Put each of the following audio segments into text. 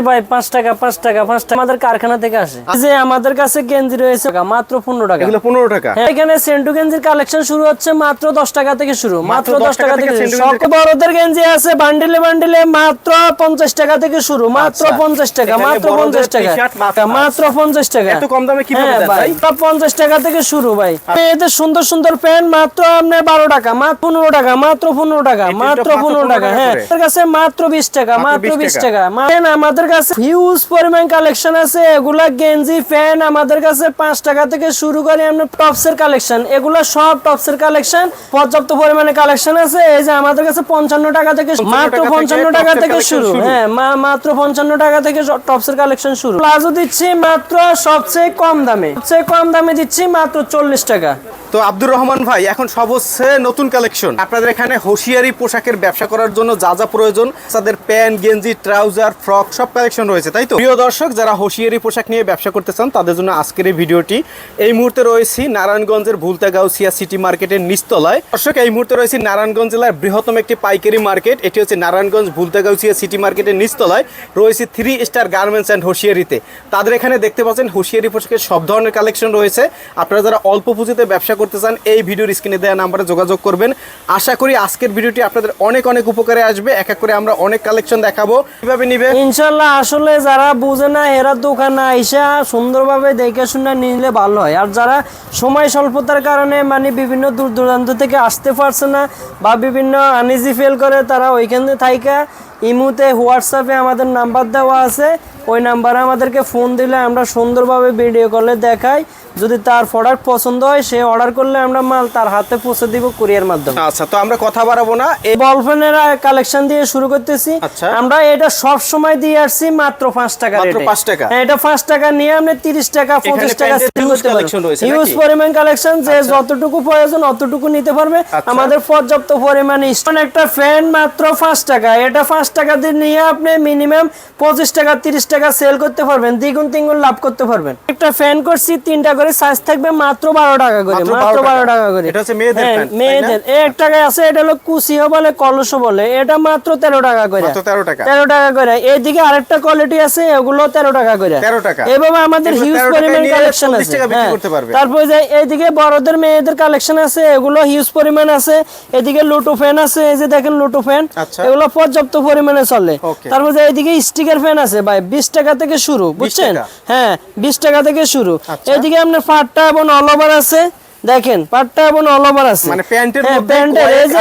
ভাই পাঁচ টাকা পাঁচ টাকা পাঁচ টাকা আমাদের কারখানা থেকে আসে। যে আমাদের কাছে গেঞ্জি রয়েছে মাত্র পনেরো টাকা। পনেরো টাকা? হ্যাঁ, এখানে সেন্টু গেঞ্জির কালেকশন শুরু হচ্ছে মাত্র দশ টাকা থেকে শুরু। মাত্র দশ টাকা থেকে বড়দের গেঞ্জি আছে বান্ডিলে বান্ডিলে মাত্র পঞ্চাশ টাকা থেকে শুরু। মাত্র আচ্ছা। পঞ্চাশ টাকা মাত্র পঞ্চাশ টাকা। মাত্র- পঞ্চাশ টাকা। এত কম দামে কীভাবে হ্যাঁ ভাই? পঞ্চাশ টাকা থেকে শুরু ভাই। এদের সুন্দর সুন্দর প্যান্ট মাত্র আপনার বারো টাকা মাত্র পনেরো টাকা মাত্র পনেরো টাকা মাত্র পনেরো টাকা। হ্যাঁ। কাছে মাত্র বিশ টাকা মাত্র মাত্র 20 বিশ টাকা। টাকা। আমাদের কাছে হিউজ পরিমাণ কালেকশন আছে। এগুলা গেঞ্জি ফ্যান আমাদের কাছে পাঁচ টাকা থেকে শুরু করে আমরা টপস এর কালেকশন এগুলা সব টপস এর কালেকশন পর্যাপ্ত পরিমাণে কালেকশন আছে। এই যে আমাদের কাছে পঞ্চান্ন টাকা থেকে মাত্র পঞ্চান্ন টাকা থেকে শুরু। হ্যাঁ মাত্র পঞ্চান্ন টাকা থেকে টপস এর কালেকশন শুরু। প্লাজো দিচ্ছি মাত্র সবচেয়ে কম দামে। সবচেয়ে কম দামে দিচ্ছি মাত্র চল্লিশ টাকা। তো আব্দুর রহমান ভাই, এখন সব হচ্ছে নতুন কালেকশন আপনাদের এখানে হোশিয়ারি পোশাকের ব্যবসা করার জন্য যা যা প্রয়োজন, তাদের প্যান্ট, গেঞ্জি, ট্রাউজার, ফ্রক, সব কালেকশন রয়েছে, তাই তো? প্রিয় দর্শক, যারা হোশিয়ারি পোশাক নিয়ে ব্যবসা করতে চান, তাদের জন্য আজকের এই ভিডিওটি। এই মুহূর্তে রয়েছি নারায়ণগঞ্জের ভুলতাগাউসিয়া সিটি মার্কেটের নিচতলায়। দর্শক, এই মুহূর্তে রয়েছি নারায়ণগঞ্জ জেলার বৃহত্তম একটি পাইকারি মার্কেট। এটি হচ্ছে নারায়ণগঞ্জ ভুলতাগাউসিয়া সিটি মার্কেটের নিচতলায়। রয়েছে থ্রি স্টার গার্মেন্টস অ্যান্ড হোশিয়ারিতে। তাদের এখানে দেখতে পাচ্ছেন হোশিয়ারি পোশাকের সব ধরনের কালেকশন রয়েছে। আপনারা যারা অল্প পুঁজিতে ব্যবসা করতে চান, এই ভিডিওর স্ক্রিনে দেওয়া নাম্বারে যোগাযোগ করবেন। আশা করি আজকের ভিডিওটি আপনাদের অনেক অনেক উপকারে আসবে। এক এক করে আমরা অনেক কালেকশন দেখাবো। কীভাবে নিবে? ইনশাল্লাহ, আসলে যারা বুঝে না এরা দোকানে আইসা সুন্দরভাবে দেখে শুনে নিলে ভালো হয়। আর যারা সময় স্বল্পতার কারণে মানে বিভিন্ন দূর দূরান্ত থেকে আসতে পারছে না বা বিভিন্ন আনইজি ফেল করে, তারা ওইখানে থাইকা ইমুতে হোয়াটসঅ্যাপে আমাদের নাম্বার দেওয়া আছে ওই নাম্বারে আমাদেরকে ফোন দিলে আমরা সুন্দরভাবে ভিডিও কলে দেখাই যদি তার প্রোডাক্ট পছন্দ হয় সে অর্ডার করলে আমরা মাল তার হাতে পৌঁছে দিব কুরিয়ার মাধ্যমে আচ্ছা তো আমরা কথা বাড়াবো না এই বলফেনের কালেকশন দিয়ে শুরু করতেছি আচ্ছা। আমরা এটা সব সময় দিয়ে আসছি মাত্র পাঁচ টাকা মাত্র রেটে। 5 টাকা? হ্যাঁ, এটা পাঁচ টাকা নিয়ে আপনি তিরিশ টাকা পঁচিশ টাকা প্যান্টের sell huge করতে পারবেন নাকি? পরিমাণ কালেকশন যে যতটুকু প্রয়োজন অতটুকু নিতে পারবে আচ্ছা। আমাদের পর্যাপ্ত পরিমাণে একটা ফ্যান মাত্র পাঁচ টাকা এটা পাঁচ টাকা দিয়ে নিয়ে আপনি মিনিমাম পঁচিশ টাকা তিরিশ টাকা সেল করতে পারবেন দ্বিগুণ তিনগুণ লাভ করতে পারবেন। একটা ফ্যান করছি তিনটা করে সাইজ থাকবে মাত্র বারো টাকা করে মাত্র মাত্র 12 বারো টাকা। করে। মেয়েদের হ্যাঁ, এক টাকায় আছে এটা হলো কুচিও বলে কলসও বলে এটা মাত্র তেরো টাকা করে। 13 টাকা। তেরো টাকা করে। এইদিকে আরেকটা কোয়ালিটি আছে এগুলো তেরো টাকা করে। 13 টাকা। এভাবে আমাদের হিউজ পরিমাণ কালেকশন আছে। হ্যাঁ। তারপরে যে এইদিকে বড়দের মেয়েদের কালেকশন আছে এগুলো হিউজ পরিমাণ আছে। এদিকে লুটো ফ্যান আছে এই যে দেখেন লুটো ফ্যান আচ্ছা। এগুলো পর্যাপ্ত পরিমাণে চলে Okay. তারপর যে এইদিকে স্টিকার ফ্যান আছে ভাই বিশ টাকা থেকে শুরু বুঝছেন? হ্যাঁ বিশ টাকা থেকে শুরু। আচ্ছা। এইদিকে আপনার ফাটটা এবং অল ওভার আছে। দেখেন পাটটা এবং অল ওভার আছে। মানে প্যান্টের হ্যাঁ, মধ্যে প্যান্টের এই যে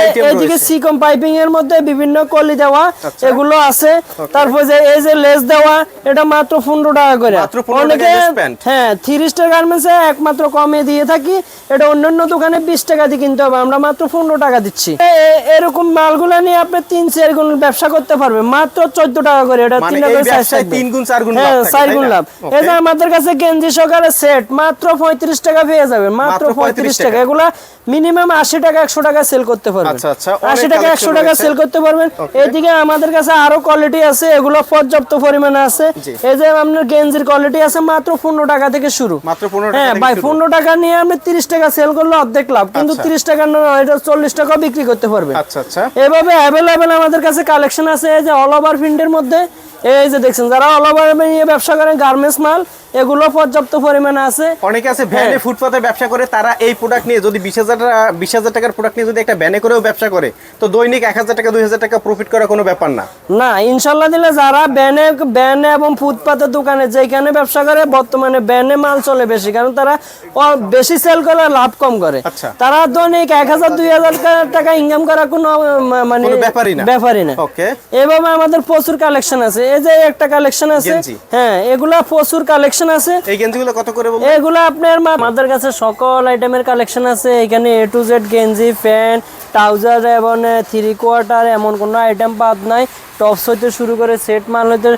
item সিকম পাইপিং এর মধ্যে বিভিন্ন কলি দেওয়া আচ্ছা। এগুলো আছে। তারপর যে এই যে লেস দেওয়া এটা মাত্র পনেরো টাকা করে। 15 pant? হ্যাঁ থ্রি স্টার গার্মেন্টসে একমাত্র কমে দিয়ে থাকি। এটা অন্যান্য দোকানে বিশ টাকা দিয়ে কিনতে হবে। আমরা মাত্র পনেরো টাকা দিচ্ছি। এরকম মালগুলো নিয়ে আপনি তিন চার গুণ ব্যবসা করতে পারবেন। মাত্র চোদ্দ টাকা করে। এটা মানে তিন টাকা গুণ, চার গুণ হ্যাঁ লাভ চার গুণ লাভ। যে আমাদের কাছে গেঞ্জি সকালে সেট মাত্র পঁয়ত্রিশ টাকা পেয়ে যাবে মাত্র 35 পঁয়ত্রিশ টাকা। এগুলা মিনিমাম আশি টাকা একশো টাকা সেল করতে পারবেন। আচ্ছা, আচ্ছা, আশি টাকা একশো টাকা সেল করতে পারবেন. এদিকে আমাদের কাছে আরও কোয়ালিটি আছে এগুলো পর্যাপ্ত পরিমাণে আছে। এই যে আপনার গেঞ্জির কোয়ালিটি আছে মাত্র পনেরো টাকা থেকে শুরু। মাত্র 15 টাকা হ্যাঁ ভাই। পনেরো টাকা নিয়ে আপনি তিরিশ টাকা সেল করলে অর্ধেক লাভ। কিন্তু আচ্ছা। তিরিশ টাকা নয় এটা চল্লিশ টাকা বিক্রি করতে পারবেন। আচ্ছা আচ্ছা। এভাবে অ্যাভেলেবেল আমাদের কাছে কালেকশন আছে এই যে অল ওভার প্রিন্টের মধ্যে। এই যে দেখছেন যারা অল ওভার নিয়ে ব্যবসা করেন গার্মেন্টস মাল এগুলো পর্যাপ্ত পরিমাণে আছে অনেকে আছে ভ্যানে হ্যাঁ। ফুটপাতে ব্যবসা করে তারা এই প্রোডাক্ট নিয়ে যদি বিশ হাজার বিশ হাজার টাকার প্রোডাক্ট নিয়ে যদি একটা ভ্যানে করেও ব্যবসা করে তো দৈনিক এক হাজার টাকা দুই হাজার টাকা প্রফিট করা কোনো ব্যাপার না না ইনশাল্লাহ দিলে যারা ব্যানে ব্যানে এবং ফুটপাতের দোকানে যেখানে ব্যবসা করে বর্তমানে ব্যানে মাল চলে বেশি কারণ তারা বেশি সেল করে লাভ কম করে আচ্ছা। তারা দৈনিক এক হাজার দুই হাজার টাকা ইনকাম করা কোনো মানে ব্যাপারই না। ব্যাপারই না ওকে এভাবে আমাদের প্রচুর কালেকশন আছে এই যে একটা কালেকশন আছে হ্যাঁ এগুলা প্রচুর কালেকশন আছে। এই গেঞ্জিগুলো কত করে বলব এগুলো আপনার আমাদের কাছে সকল আইটেমের কালেকশন আছে। এখানে এ টু জেড গেঞ্জি প্যান্ট ট্রাউজার এবং থ্রি কোয়ার্টার এমন কোনো আইটেম বাদ নাই। টপস হইতে শুরু করে সেট মাল হইতে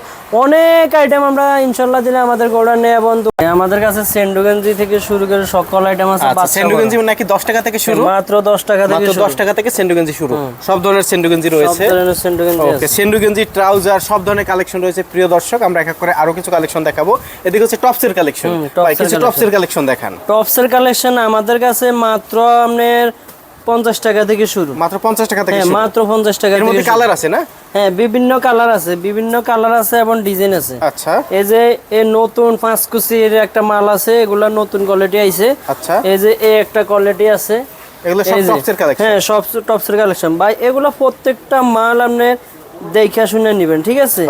অনেক আইটেম আমরা ইনশাল্লাহ দিলে আমাদের গোডানে এবং আমাদের কাছে সেন্ডু গেঞ্জি থেকে শুরু করে সকল আইটেম আছে আচ্ছা বাচ্চা সেন্ডু বড়। গেঞ্জি নাকি দশ টাকা থেকে শুরু? মাত্র দশ টাকা থেকে শুরু। দশ টাকা থেকে সেন্ডু গেঞ্জি শুরু সব ধরনের সেন্ডু গেঞ্জি সব রয়েছে। ধরনের সেন্ডু গেঞ্জি ওকে আছে। সেন্ডু ট্রাউজার সব ধরনের কালেকশন রয়েছে। প্রিয় দর্শক আমরা এক এক করে আরও কিছু কালেকশন দেখাবো। এদিকে হচ্ছে টপসের কালেকশন ভাই এর কিছু টপসের কালেকশন দেখান। টপসের কালেকশন আমাদের কাছে মাত্র আপনার পঞ্চাশ টাকা থেকে শুরু। মাত্র পঞ্চাশ টাকা থেকে হ্যাঁ মাত্র পঞ্চাশ টাকা এর থেকে মধ্যে কালার আছে না? হ্যাঁ বিভিন্ন কালার আছে বিভিন্ন কালার আছে এবং ডিজাইন আছে। আচ্ছা। এই যে এই নতুন পাঁচ কুচির একটা মাল আছে এগুলা নতুন কোয়ালিটি আইছে। আচ্ছা। এই যে এই একটা কোয়ালিটি আছে। এগুলো সব টপসের কালেকশন হ্যাঁ সব টপসের কালেকশন ভাই এগুলো প্রত্যেকটা মাল আপনি দেখা শুনে নেবেন ঠিক আছে?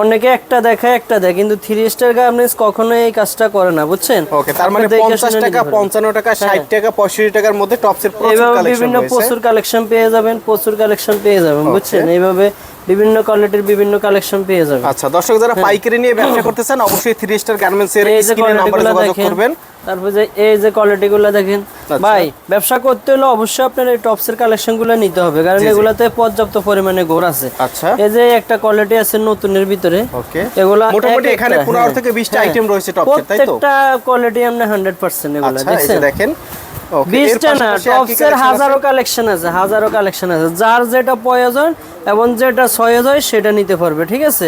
অনেকে একটা দেখায় একটা দেয় কিন্তু থ্রি স্টার গার্মেন্টস কখনো এই কাজটা করে না বুঝছেন? ওকে তার মানে আপনি দেখে পঞ্চাশ শুনে টাকা নিতে পারেন। পঞ্চান্ন টাকা ষাট টাকা পঁয়ষট্টি টাকার মধ্যে টপসের প্রচুর কালেকশন বিভিন্ন প্রচুর কালেকশন পেয়ে যাবেন প্রচুর কালেকশন পেয়ে যাবেন বুঝছেন? এইভাবে বিভিন্ন কোয়ালিটির বিভিন্ন কালেকশন পেয়ে যাবেন আচ্ছা দর্শক যারা পাইকারি নিয়ে ব্যবসা করতেছেন অবশ্যই থ্রি স্টার গার্মেন্টস এর স্ক্রিনে নাম্বারে যোগাযোগ করবেন। তারপর যে এই যে কোয়ালিটিগুলো দেখেন আচ্ছা। ভাই ব্যবসা করতে হলে অবশ্যই আপনার এই টপসের কালেকশনগুলো নিতে হবে কারণ। এগুলাতে পর্যাপ্ত পরিমাণে গোর আছে। আচ্ছা। এই যে একটা কোয়ালিটি আছে নতুনের ভিতরে ওকে। এগুলা মোটামুটি এখানে একটা, পনেরো হ্যাঁ, থেকে বিশটা হ্যাঁ। আইটেম রয়েছে টপসের তাই তো? প্রত্যেকটা কোয়ালিটি আপনি হান্ড্রেড পার্সেন্ট এগুলো আচ্ছা দেখেন। বিশটা না টপসের হাজারো কালেকশন আছে হাজারো কালেকশন আছে। যার যেটা প্রয়োজন এবং যেটা হয় সেটা নিতে পারবে ঠিক আছে?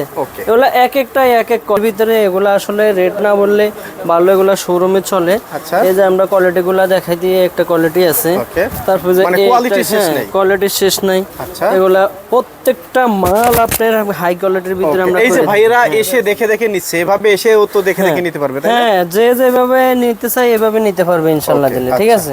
এগুলো এক একটা এক এক ভিতরে এগুলো আসলে রেট না বললে ভালো এগুলো শোরুমে চলে। আচ্ছা। এই যে আমরা কোয়ালিটি গুলা দেখাই দিয়ে একটা কোয়ালিটি আছে. তারপর যে মানে। কোয়ালিটি শেষ নাই। আচ্ছা। এগুলা প্রত্যেকটা মাল আপনার হাই কোয়ালিটির ভিতরে আমরা এই যে। ভাইয়েরা এসে দেখে দেখে নিচ্ছে এভাবে এসেও তো দেখে দেখে নিতে পারবে হ্যাঁ যে যেভাবে নিতে চাই এভাবে নিতে পারবে ইনশাল্লাহ দিলে ঠিক আছে?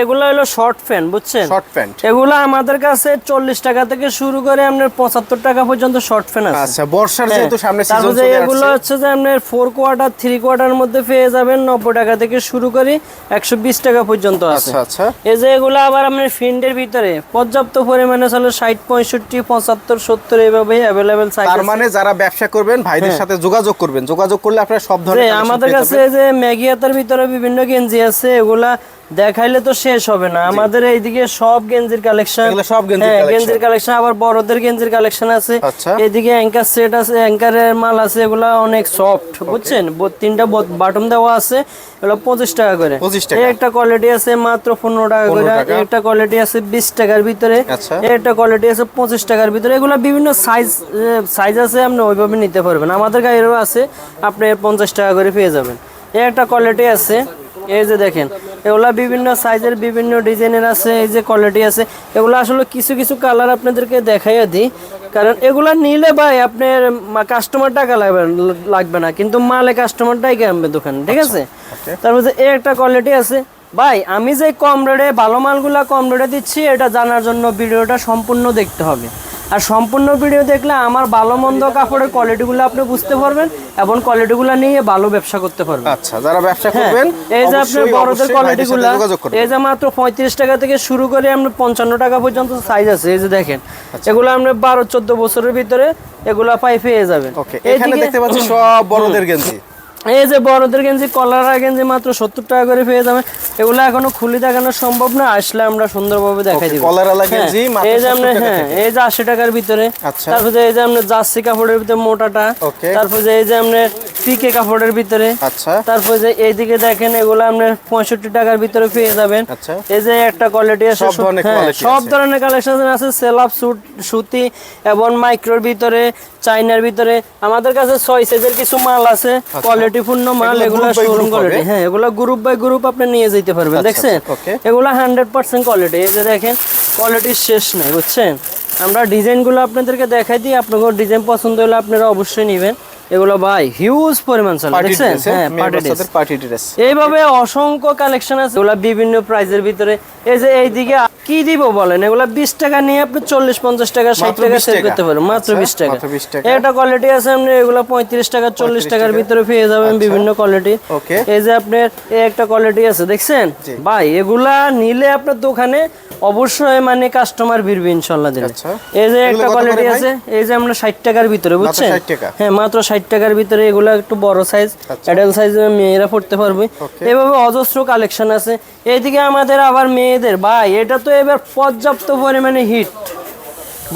এগুলো হলো শর্ট প্যান্ট বুঝছেন? শর্ট প্যান্ট এগুলো আমাদের কাছে চল্লিশ টাকা থেকে শুরু করে আপনার পঁচাত্তর টাকা পর্যন্ত শর্ট প্যান্ট আছে। আচ্ছা বর্ষার হ্যাঁ। যেহেতু সামনে সিজন চলে এগুলো হচ্ছে যে আপনার কোয়ার্টার কোয়ার্টার মধ্যে পেয়ে যাবেন নব্বই টাকা থেকে শুরু করে একশো বিশ টাকা পর্যন্ত আছে। আচ্ছা আচ্ছা। এই যে এগুলো আবার আপনার ফিন্ডের ভিতরে পর্যাপ্ত পরিমাণে চলে ষাট পঁয়ষট্টি পঁচাত্তর সত্তর এইভাবেই অ্যাভেলেবেল সাইজ তার মানে যারা ব্যবসা করবেন ভাইদের সাথে যোগাযোগ করবেন। যোগাযোগ করলে আপনারা সব ধরনের আমাদের কাছে যে ম্যাগি হাতার ভিতরে বিভিন্ন গেঞ্জি আছে এগুলা দেখাইলে তো শেষ হবে না। আমাদের এইদিকে সব গেঞ্জির কালেকশন। সব গেঞ্জির কালেকশন। আবার বড়দের গেঞ্জির কালেকশন আছে। আচ্ছা। এদিকে অ্যাঙ্কার সেট আছে অ্যাঙ্কারের মাল আছে এগুলা অনেক সফট বুঝছেন? তিনটা বাটন দেওয়া আছে এগুলো পঁচিশ টাকা করে। 25 টাকা। এই একটা কোয়ালিটি আছে মাত্র পনেরো টাকা করে। 15 টাকা। এই একটা কোয়ালিটি আছে বিশ টাকার ভিতরে। আচ্ছা। একটা কোয়ালিটি আছে পঁচিশ টাকার ভিতরে। এগুলো বিভিন্ন সাইজ সাইজ আছে আপনি ওইভাবে নিতে পারবেন। আমাদের গাড়িরও আছে আপনি পঞ্চাশ টাকা করে পেয়ে যাবেন। এই একটা কোয়ালিটি আছে এই যে দেখেন এগুলা বিভিন্ন সাইজের বিভিন্ন ডিজাইনের আছে এই যে কোয়ালিটি আছে। এগুলো আসলে কিছু কিছু কালার আপনাদেরকে দেখাইয়া দিই। কারণ এগুলা নিলে ভাই আপনার কাস্টমার টাকা লাগবে লাগবে না। কিন্তু মালে কাস্টমারটাই কিনবে দোকানে ঠিক আছে? তারপর যে এই একটা কোয়ালিটি আছে। ভাই আমি যে কম রেটে ভালো মালগুলা কম রেটে দিচ্ছি এটা জানার জন্য ভিডিওটা সম্পূর্ণ দেখতে হবে। আর সম্পূর্ণ ভিডিও দেখলে আমার ভালো মন্দ কাপড়ের কোয়ালিটিগুলো আপনি বুঝতে পারবেন এবং কোয়ালিটিগুলো নিয়ে ভালো ব্যবসা করতে পারবেন। আচ্ছা যারা ব্যবসা হ্যাঁ, করবেন এই যে আপনার অবশ্যই- বড়দের অবশ্যই কোয়ালিটি ভাইদের সাথে যোগাযোগ করবেন। এই যে মাত্র পঁয়ত্রিশ টাকা থেকে শুরু করে আমরা পঞ্চান্ন টাকা পর্যন্ত সাইজ আছে এই যে দেখেন। আচ্ছা। এগুলো আমরা বারো চোদ্দ বছরের ভিতরে এগুলা পাই পেয়ে যাবেন। ওকে এখানে দেখতে পাচ্ছি সব বড়দের গেঞ্জি। এই যে বড়দের গেঞ্জি কলারা গেঞ্জি মাত্র সত্তর টাকা করে পেয়ে যাবে এগুলো এখনও খুলি দেখানো সম্ভব না আসলে আমরা সুন্দরভাবে দেখাই দিব কলারওয়ালা গেঞ্জি হ্যাঁ, এই যে আমরা হ্যাঁ এই যে আশি টাকার ভিতরে আচ্ছা। তারপর এই যে আমরা জার্সি কাপড়ের ভিতরে মোটাটা. তারপর এই যে আমরা পিকে কাপড়ের ভিতরে। আচ্ছা। তারপর যে এইদিকে দেখেন এগুলো আপনার পঁয়ষট্টি টাকার ভিতরে পেয়ে যাবেন। আচ্ছা। এই যে একটা কোয়ালিটি আছে সব ধরনের হ্যাঁ, কালেকশন আছে। সেলাপ সুট সুতি এবং মাইক্রোর ভিতরে চাইনার ভিতরে। আমাদের কাছে ছয় সাইজের কিছু মাল আছে কোয়ালিটি পূর্ণ মাল আচ্ছা। এগুলো শোরুম কোয়ালিটি হ্যাঁ এগুলো গ্রুপ বাই গ্রুপ আপনি নিয়ে যেতে পারবেন আচ্ছা, দেখছেন? আচ্ছা, এগুলো হান্ড্রেড পার্সেন্ট কোয়ালিটি এই যে দেখেন কোয়ালিটির শেষ নাই বুঝছেন? আমরা ডিজাইনগুলো আপনাদেরকে দেখাই দিই আপনাকে ডিজাইন পছন্দ হলে আপনারা অবশ্যই নেবেন। এগুলো ভাই হিউজ পরিমাণ চলে দেখছেন? হ্যাঁ পার্টি ড্রেস পার্টি ড্রেস এইভাবে অসংখ্য কালেকশন আছে এগুলা বিভিন্ন প্রাইজের ভিতরে। এই যে এইদিকে কি দিব বলেন? এগুলা বিশ টাকা নিয়ে আপনি চল্লিশ পঞ্চাশ টাকা ষাট টাকা সেল করতে পারেন। মাত্র আচ্ছা, বিশ টাকা। মাত্র 20 টাকা। একটা কোয়ালিটি আছে আপনি এগুলো পঁয়ত্রিশ টাকা চল্লিশ টাকার ভিতরে পেয়ে যাবেন বিভিন্ন কোয়ালিটি এই যে আপনার এই একটা কোয়ালিটি আছে দেখছেন? ভাই এগুলা নিলে আপনার দোকানে অবশ্যই মানে কাস্টমার ভিড়বে ইনশাল্লাহ দিলে। আচ্ছা। এই যে একটা কোয়ালিটি আছে এই যে আমরা ষাট টাকার ভিতরে বুঝছেন? হ্যাঁ মাত্র ষাট টাকার ভিতরে এগুলো একটু বড় সাইজ আচ্ছা। অ্যাডাল্ট সাইজ মেয়েরা পড়তে পারবে। এভাবে অজস্র কালেকশন আছে। এইদিকে আমাদের আবার মেয়েদের ভাই এটা তো এবার পর্যাপ্ত পরিমাণে হিট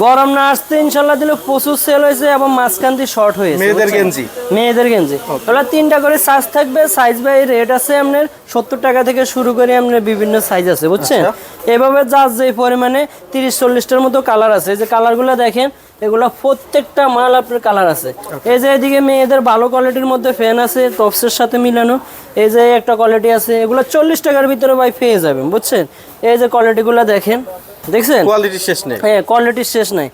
গরম না আসতে ইনশাল্লাহ দিলে প্রচুর সেল হয়েছে এবং মাঝখান দিয়ে শর্ট হয়েছে মেয়েদের গেঞ্জি? মেয়েদের গেঞ্জি। ওগুলো তিনটা করে সাইজ থাকবে সাইজ বাই রেট আছে আপনার সত্তর টাকা থেকে শুরু করে আপনার বিভিন্ন সাইজ আছে বুঝছেন? আচ্ছা। এভাবে যার যে পরিমাণে তিরিশ চল্লিশটার মতো কালার আছে যে কালারগুলো দেখেন এগুলো প্রত্যেকটা মাল আপনার কালার আছে। এই যে এদিকে মেয়েদের ভালো কোয়ালিটির মধ্যে ফ্যান আছে টপসের সাথে মিলানো। এই যে একটা কোয়ালিটি আছে এগুলো চল্লিশ টাকার ভিতরে ভাই পেয়ে যাবেন বুঝছেন? এই যে কোয়ালিটিগুলো দেখেন দেখছেন? কোয়ালিটি শেষ নেই। হ্যাঁ কোয়ালিটির শেষ নাই।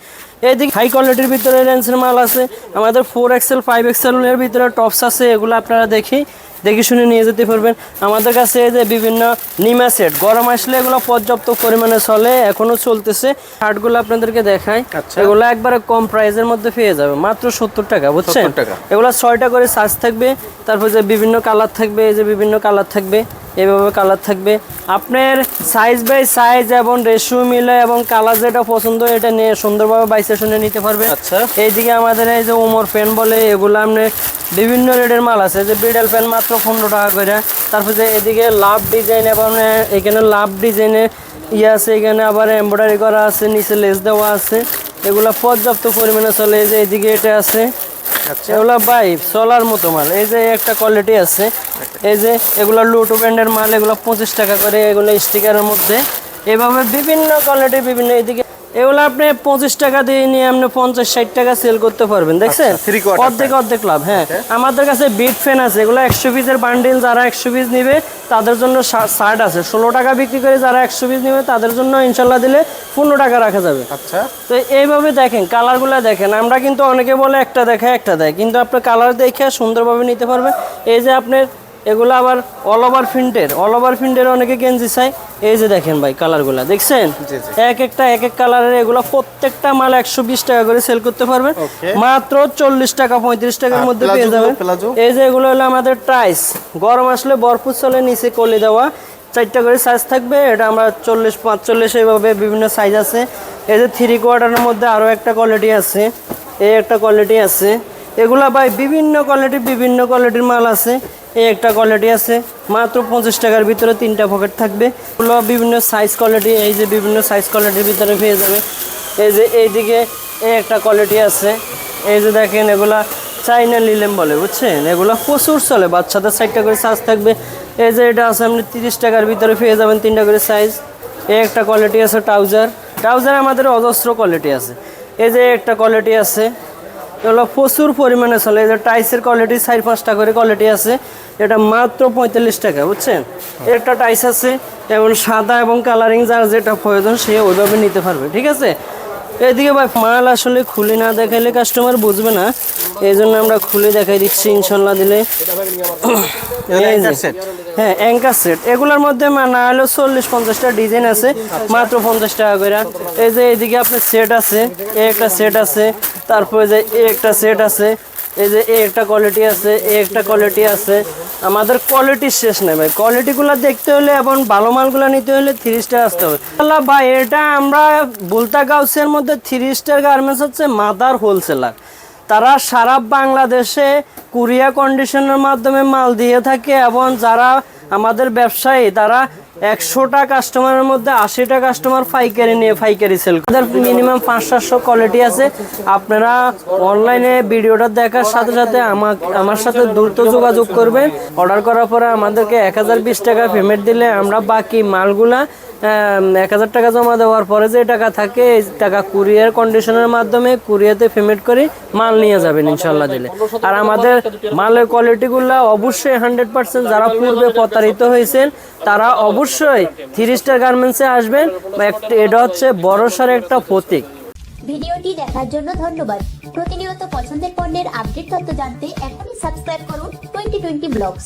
এইদিকে হাই কোয়ালিটির ভিতরে লেন্সের মাল আছে আমাদের ফোর এক্সেল ফাইভ এক্সেলের ভিতরে টপস আছে এগুলো আপনারা দেখি দেখে শুনে নিয়ে যেতে পারবেন আমাদের কাছে এই যে বিভিন্ন নিমা সেট গরম আসলে এগুলো পর্যাপ্ত পরিমাণে চলে এখনও চলতেছে শার্টগুলো আপনাদেরকে দেখাই আচ্ছা। এগুলো একবারে কম প্রাইসের মধ্যে পেয়ে যাবে মাত্র সত্তর টাকা বুঝছেন 70 টাকা। এগুলো ছয়টা করে সাইজ থাকবে তারপর যে বিভিন্ন কালার থাকবে এই যে বিভিন্ন কালার থাকবে এভাবে কালার থাকবে। আপনার সাইজ বাই সাইজ এবং রেশিও মিলে এবং কালার যেটা পছন্দ এটা নিয়ে সুন্দরভাবে বাইসেশনে নিতে পারবে। আচ্ছা। এইদিকে আমাদের এই যে ওমর পেন বলে এগুলো আপনি বিভিন্ন রেটের মাল আছে। যে বিডাল পেন মাত্র পনেরো টাকা করে। তারপর যে এদিকে লাভ ডিজাইন এবং এখানে লাভ ডিজাইনের ইয়ে আছে এখানে আবার এমব্রয়ডারি করা আছে নিচে লেস দেওয়া আছে। এগুলো পর্যাপ্ত পরিমাণে চলে। এই যে এদিকে এটা আছে। আচ্ছা। এগুলা ভাই চলার মতো মাল। এই যে একটা কোয়ালিটি আছে। এই যে এগুলো লুটো ব্র্যান্ডের মাল এগুলো পঁচিশ টাকা করে এগুলো স্টিকারের মধ্যে। এভাবে বিভিন্ন কোয়ালিটির বিভিন্ন এদিকে এগুলো আপনি পঁচিশ টাকা দিয়ে নিয়ে আপনি পঞ্চাশ ষাট টাকা সেল করতে পারবেন দেখছেন? আচ্ছা, quarter অর্ধেক অর্ধেক লাভ হ্যাঁ। আমাদের কাছে বিট ফ্যান আছে এগুলো একশো পিসের বান্ডিল যারা একশো পিস নিবে তাদের জন্য শার্ট আছে। ষোলো টাকা বিক্রি করে যারা একশো পিস নিবে তাদের জন্য ইনশাল্লাহ দিলে পনেরো টাকা রাখা যাবে। আচ্ছা। তো এইভাবে দেখেন কালারগুলো দেখেন। আমরা কিন্তু অনেকে বলে একটা দেখে একটা দেয়। কিন্তু আপনি কালার দেখে সুন্দরভাবে নিতে পারবেন। এই যে আপনার এগুলো আবার অল ওভার প্রিন্টের অল ওভার প্রিন্টের অনেকে গেঞ্জি চাই এই যে দেখেন ভাই কালারগুলো দেখছেন। এক একটা এক এক কালারের এগুলো প্রত্যেকটা মাল একশো বিশ টাকা করে সেল করতে পারবেন। মাত্র চল্লিশ টাকা পঁয়ত্রিশ টাকার মধ্যে পেয়ে যাবেন। এই যে এগুলো হলো আমাদের ট্রাইস গরম আসলে বরফুর চলে নিচে কলি দেওয়া। চারটা করে সাইজ থাকবে এটা আমরা চল্লিশ পাঁচচল্লিশ এইভাবে বিভিন্ন সাইজ আছে। এই যে থ্রি কোয়ার্টারের মধ্যে আরও একটা কোয়ালিটি আছে। এই একটা কোয়ালিটি আছে। এগুলা ভাই বিভিন্ন কোয়ালিটির বিভিন্ন কোয়ালিটির মাল আছে। এই একটা কোয়ালিটি আছে, মাত্র পঁচিশ টাকার ভিতরে তিনটা পকেট থাকবে। এগুলো বিভিন্ন সাইজ কোয়ালিটি এই যে বিভিন্ন সাইজ কোয়ালিটির ভিতরে পেয়ে যাবে। এই যে এইদিকে এই একটা কোয়ালিটি আছে। এই যে দেখেন, এগুলা চাইনা লিলেম বলে, বুঝছেন? এগুলো প্রচুর চলে, বাচ্চাদের সাইডটা করে সাইজ থাকবে। এই যে এটা আছে, আপনি তিরিশ টাকার ভিতরে পেয়ে যাবেন তিনটা করে সাইজ এই একটা কোয়ালিটি আছে ট্রাউজার ট্রাউজার আমাদের অজস্র কোয়ালিটি আছে। এই যে একটা কোয়ালিটি আছে এগুলো প্রচুর পরিমাণে চলে। এই যে টাইসের কোয়ালিটি চার পাঁচটা করে কোয়ালিটি আছে। এটা মাত্র পঁয়তাল্লিশ টাকা বুঝছেন? একটা টাইস আছে এবং সাদা এবং কালারিং যার যেটা প্রয়োজন সে ওইভাবে নিতে পারবে ঠিক আছে? এদিকে ভাই মাল আসলে খুলে না দেখাইলে কাস্টমার বুঝবে না। এই জন্য আমরা খুলে দেখাই দিচ্ছি ইনশাল্লাহ দিলে? হ্যাঁ অ্যাঙ্কার সেট এগুলোর মধ্যে মা- না হলেও চল্লিশ পঞ্চাশটা ডিজাইন আছে মাত্র পঞ্চাশ টাকা করে। এই যে এইদিকে আপনার সেট আছে এ একটা সেট আছে। তারপরে যে এ একটা সেট আছে, এই যে এ একটা কোয়ালিটি আছে, এ একটা কোয়ালিটি আছে। আমাদের কোয়ালিটির শেষ নেই ভাই। কোয়ালিটিগুলো দেখতে হলে এবং ভালো মালগুলো নিতে হলে থ্রি স্টার আসতে হবে। আল্লাহ ভাই, এটা আমরা বুলতা গাউসের মধ্যে থ্রি স্টার গার্মেন্টস হচ্ছে মাদার হোলসেলার তারা সারা বাংলাদেশে কুরিয়া কন্ডিশনের মাধ্যমে মাল দিয়ে থাকে এবং যারা আমাদের ব্যবসায়ী, তারা একশোটা কাস্টমারের মধ্যে আশিটা কাস্টমার পাইকারি নিয়ে ফাইকারি সেল করে। মিনিমাম পাঁচ সাতশো কোয়ালিটি আছে। আপনারা অনলাইনে ভিডিওটা দেখার সাথে সাথে আমার আমার সাথে দ্রুত যোগাযোগ করবেন। অর্ডার করার পরে আমাদেরকে এক হাজার বিশ টাকা পেমেন্ট দিলে আমরা বাকি মালগুলা এক হাজার টাকা জমা দেওয়ার পরে যে টাকা থাকে, এই টাকা কুরিয়ার কন্ডিশনের মাধ্যমে কুরিয়াতে পেমেন্ট করে মাল নিয়ে যাবেন ইনশাল্লাহ দিলে। আর আমাদের মালের কোয়ালিটিগুলো অবশ্যই হান্ড্রেড পার্সেন্ট যারা পূর্বে প্রতারিত হয়েছেন, তারা অবশ্যই থ্রি স্টার গার্মেন্টসে আসবেন এটা হচ্ছে বড়সড় একটা প্রতীক। ভিডিওটি দেখার জন্য ধন্যবাদ। প্রতিনিয়ত পছন্দের পণ্যের আপডেট তথ্য জানতে এখনই সাবস্ক্রাইব করুন টোয়েন্টি টোয়েন্টি ব্লগস